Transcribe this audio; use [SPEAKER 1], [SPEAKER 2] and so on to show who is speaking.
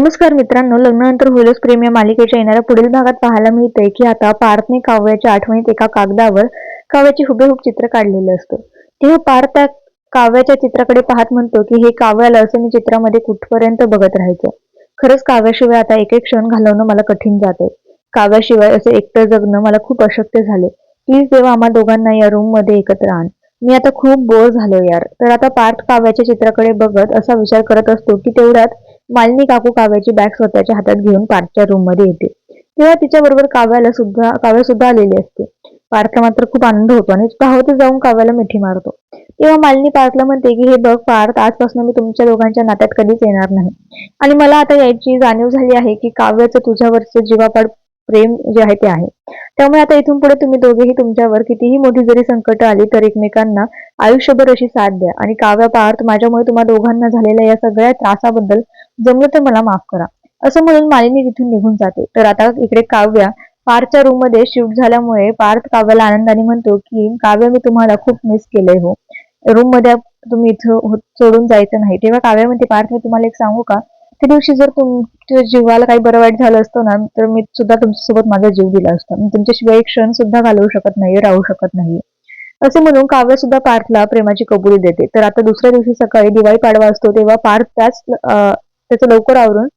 [SPEAKER 1] नमस्कार मित्रांनो लग्नानंतर होईलच प्रेम या मालिकेच्या येणाऱ्या पुढील भागात पाहायला मिळतंय की आता पार्थने काव्याच्या आठवणीत एका कागदावर काव्याचे हुबेहूब चित्र काढलेलं असतं. तेव्हा पार्थ त्या काव्याच्या चित्राकडे पाहत म्हणतो की हे काव्याला असं मी चित्रामध्ये कुठपर्यंत बघत राहायचं? खरंच काव्याशिवाय आता एक एक क्षण घालवणं मला कठीण जाते काव्याशिवाय असं एकटं जगणं मला खूप अशक्य झाले प्लीज देवा आम्हा दोघांना या रूममध्ये एकत्र आण. मी आता खूप बोर झालो यार. तर आता पार्थ काव्याच्या चित्राकडे बघत असा विचार करत असतो की तेवढ्यात मालिनी काकू काव्याची बॅग स्वतःच्या हातात घेऊन पार्थच्या रूममध्ये येते. तेव्हा तिच्या बरोबर काव्याला सुद्धा काव्य सुद्धा आलेली असते. पार्थला मात्र खूप आनंद होतो आणि धावत जाऊन काव्याला मिठी मारतो. तेव्हा मालिनी पार्थला म्हणते की हे बघ पार्थ आजपासून मी तुमच्या दोघांच्या नात्यात कधीच येणार नाही. आणि मला आता याची जाणीव झाली आहे की काव्याचं तुझ्यावरचं जीवापाड प्रेम जे आहे ते आहे. त्यामुळे आता इथून पुढे तुम्ही दोघेही तुमच्यावर कितीही मोठी जरी संकट आली तर एकमेकांना आयुष्यभर अशी साथ द्या. आणि काव्या पार्थ माझ्यामुळे तुम्हा दोघांना झालेल्या या सगळ्या त्रासाबद्दल जमलं तर मला माफ करा. असं म्हणून मालिनी तिथून निघून जाते. तर आता इकडे काव्या पार्थच्या रूममध्ये शिफ्ट झाल्यामुळे पार्थ काव्याला आनंदाने म्हणतो की काव्य मी तुम्हाला खूप मिस केलंय हो. रूममध्ये तुम्ही इथं हो- सोडून जायचं नाही. तेव्हा काव्या म्हणते पार्थ मी तुम्हाला एक सांगू का? त्या दिवशी जर तुमच्या जीवाला काही बरं वाईट झालं असतं ना तर मी सुद्धा तुमच्यासोबत माझा जीव दिला असता. मी तुमच्याशिवाय एक क्षण सुद्धा घालवू शकत नाही राहू शकत नाही असे म्हणून काव्य सुद्धा पार्थला प्रेमाची कबुली देते. तर आता दुसऱ्या दिवशी सकाळी दिवाळी पाडवा असतो तेव्हा पार्थ त्याच त्याचं लवकर आवरून